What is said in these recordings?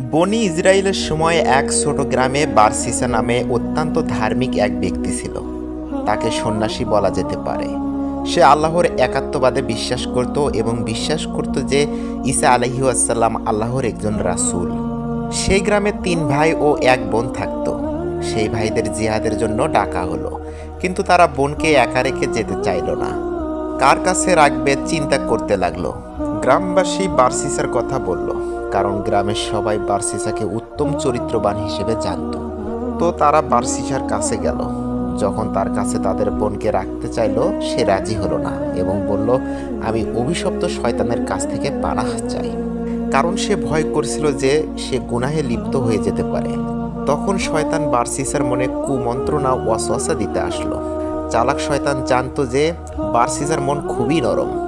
বনি ইসরায়েলের সময় এক ছোট গ্রামে বারসিসা নামে অত্যন্ত ধার্মিক এক ব্যক্তি ছিল। তাকে সন্ন্যাসী বলা যেতে পারে। সে আল্লাহর একাত্মবাদে বিশ্বাস করত এবং বিশ্বাস করত যে ঈসা আলহি আসাল্লাম আল্লাহর একজন রাসুল। সেই গ্রামে তিন ভাই ও এক বোন থাকত। সেই ভাইদের জিহাদের জন্য ডাকা হলো, কিন্তু তারা বোনকে একা রেখে যেতে চাইল না। কার কাছে রাখবে চিন্তা করতে লাগল। গ্রামবাসী বার্সিসার কথা বলল, কারণ গ্রামের সবাই বার্সিসাকে উত্তম চরিত্রবান হিসেবে জানত। তো তারা বার্সিসার কাছে গেল। যখন তার কাছে তাদের বোনকে রাখতে চাইলো, সে রাজি হলো না এবং বলল, আমি অভিশপ্ত শয়তানের কাছ থেকে পানাহ চাই। কারণ সে ভয় করছিল যে সে গুনাহে লিপ্ত হয়ে যেতে পারে। তখন শয়তান বার্সিসার মনে কুমন্ত্রণা ওয়াসওয়াসা দিতে আসলো। চালাক শয়তান জানতো যে বার্সিসার মন খুবই নরম।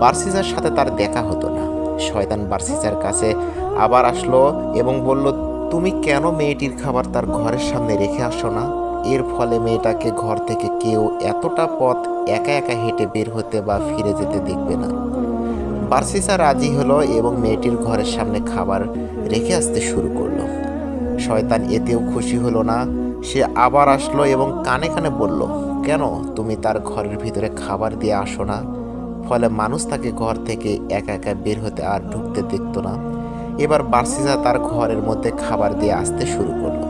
বার্সিসার সাথে তার দেখা হতো না। শয়তান বার্সিসার কাছে আবার আসলো এবং বলল, তুমি কেন মেয়েটির খাবার তার ঘরের সামনে রেখে আসো না? এর ফলে মেয়েটাকে ঘর থেকে কেউ এতটা পথ একা একা হেঁটে বের হতে বা ফিরে যেতে দেখবে না। বার্সিসা রাজি হলো এবং মেয়েটির ঘরের সামনে খাবার রেখে আসতে শুরু করল। শয়তান এতেও খুশি হলো না। সে আবার আসলো এবং কানে কানে বলল, কেন? তুমি তার ঘরের ভিতরে খাবার দিয়ে আসো না। ফলে মানুষ তাকে ঘর থেকে একা একা বের হতে আর ঢুকতে দেখতো না। এবার বার্সিসা তার ঘরের মধ্যে খাবার দিয়ে আসতে শুরু করল।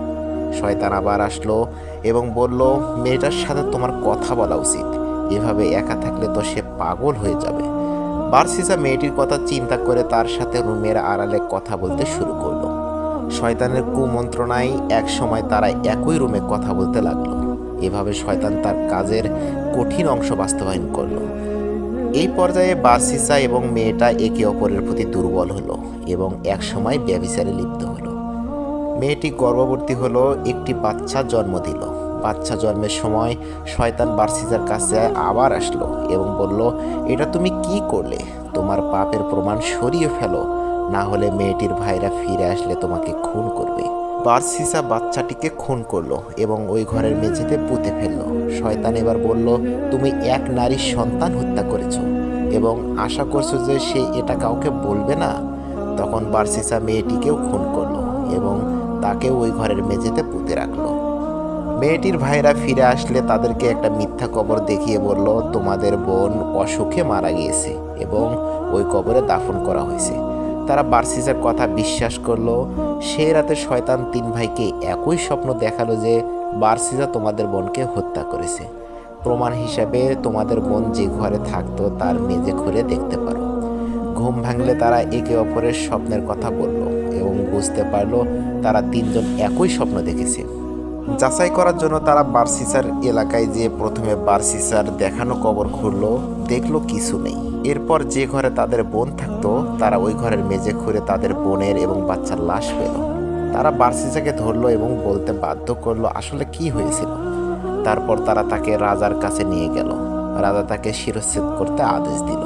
শয়তান আবার আসলো এবং বলল, মেয়েটার সাথে তোমার কথা বলা উচিত। এভাবে একা থাকলে তো সে পাগল হয়ে যাবে। বার্সিসা মেয়েটির কথা চিন্তা করে তার সাথে রুমের আড়ালে কথা বলতে শুরু করল। শয়তানের কুমন্ত্রণায় এক সময় তারা একই রুমে কথা বলতে লাগল। এভাবে শয়তান তার কাজের কঠিন অংশ বাস্তবায়ন করল। এই পর্যায়ে বার্সিসা এবং মেয়েটা একে অপরের প্রতি দুর্বল হলো এবং এক সময় ব্যবিচারে লিপ্ত হলো। মেয়েটি গর্ভবতী হলো, একটি বাচ্চা জন্ম দিল। বাচ্চা জন্মের সময় শয়তান বার্সিজার কাছে আবার আসলো এবং বলল, এটা তুমি কি করলে? তোমার পাপের প্রমাণ সরিয়ে ফেলো, না হলে মেয়েটির ভাইরা ফিরে আসলে তোমাকে খুন করবে। বার্সিসা বাচ্চাটিকে খুন করল এবং ওই ঘরের মেঝেতে পুঁতে ফেলল। শয়তান এবার বলল, তুমি এক নারীর সন্তান হত্যা করেছ এবং আশা করছ যে সে এটা কাউকে বলবে না? তখন বার্সিসা মেয়েটিকেও খুন করল এবং তাকে ওই ঘরের মেঝেতে পুঁতে রাখল। মেয়েটির ভাইরা ফিরে আসলে তাদেরকে একটা মিথ্যা কবর দেখিয়ে বলল, তোমাদের বোন অসুখে মারা গিয়েছে এবং ওই কবরে দাফন করা হয়েছে। তারা বার্সিসের কথা বিশ্বাস করল। সেই রাতে শয়তান তিন ভাইকে একই স্বপ্ন দেখাল যে বার্সিসা তোমাদের বোনকে হত্যা করেছে। প্রমাণ হিসাবে তোমাদের বোন যে ঘরে থাকতো তার মেঝে খুলে দেখতে পারো। ঘুম ভাঙলে তারা একে অপরের স্বপ্নের কথা বলল এবং বুঝতে পারল তারা তিনজন একই স্বপ্ন দেখেছে। যাচাই করার জন্য তারা বার্সিসার এলাকায় যেয়ে প্রথমে বার্সিসার দেখানো কবর খুঁড়লো দেখল কিছু নেই। এরপর যে ঘরে তাদের বোন থাকতো, তারা ওই ঘরের মেঝে খুঁড়ে তাদের বোনের এবং বাচ্চার লাশ পেল। তারা বার্সিসাকে ধরলো এবং বলতে বাধ্য করল, আসলে কি হয়েছিল? তারপর তারা তাকে রাজার কাছে নিয়ে গেল। রাজা তাকে শিরচ্ছেদ করতে আদেশ দিল।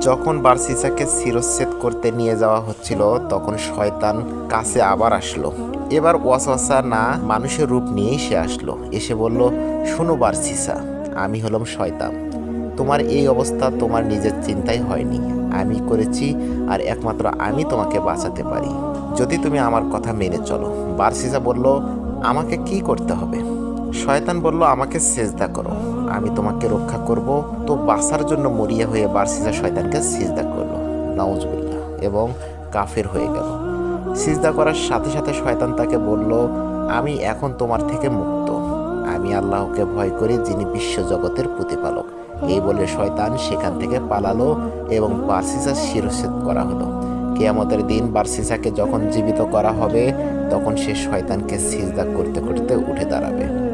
যখন বার্সিসাকে শিরচ্ছেদ করতে নিয়ে যাওয়া হচ্ছিল, তখন শয়তান কাছে আবার আসলো। এবার ওয়াসওয়াসা না মানুষের রূপ নিয়েই সে আসলো। এসে বলল, শোনো বার্সিসা, আমি হলাম শয়তান। তোমার এই অবস্থা তোমার নিজের চিন্তাই হয়নি। আমি করেছি আর একমাত্র আমি তোমাকে বাঁচাতে পারি। যদি তুমি আমার কথা মেনে চলো। বার্সিসা বলল, আমাকে কি করতে হবে? শয়তান বলল, আমাকে সেজদা করো। আমি তোমাকে রক্ষা করব। তো বাঁচার জন্য মরিয়া হয়ে বার্সিসা শয়তানকে সিজদা করল। নাউজবিল্লাহ। এবং কাফের হয়ে গেল। সিজদা করার সাথে সাথে শয়তান তাকে বলল, আমি এখন তোমার থেকে মুক্ত। আমি আল্লাহকে ভয় করি যিনি বিশ্বজগতের প্রতিপালক। এই বলে শয়তান সেখান থেকে পালালো এবং বার্সিসা শিরচ্ছেদ করা হলো। কেয়ামতের দিন বার্সিসাকে যখন জীবিত করা হবে, তখন সে শয়তানকে সিজদা করতে করতে উঠে দাঁড়াবে।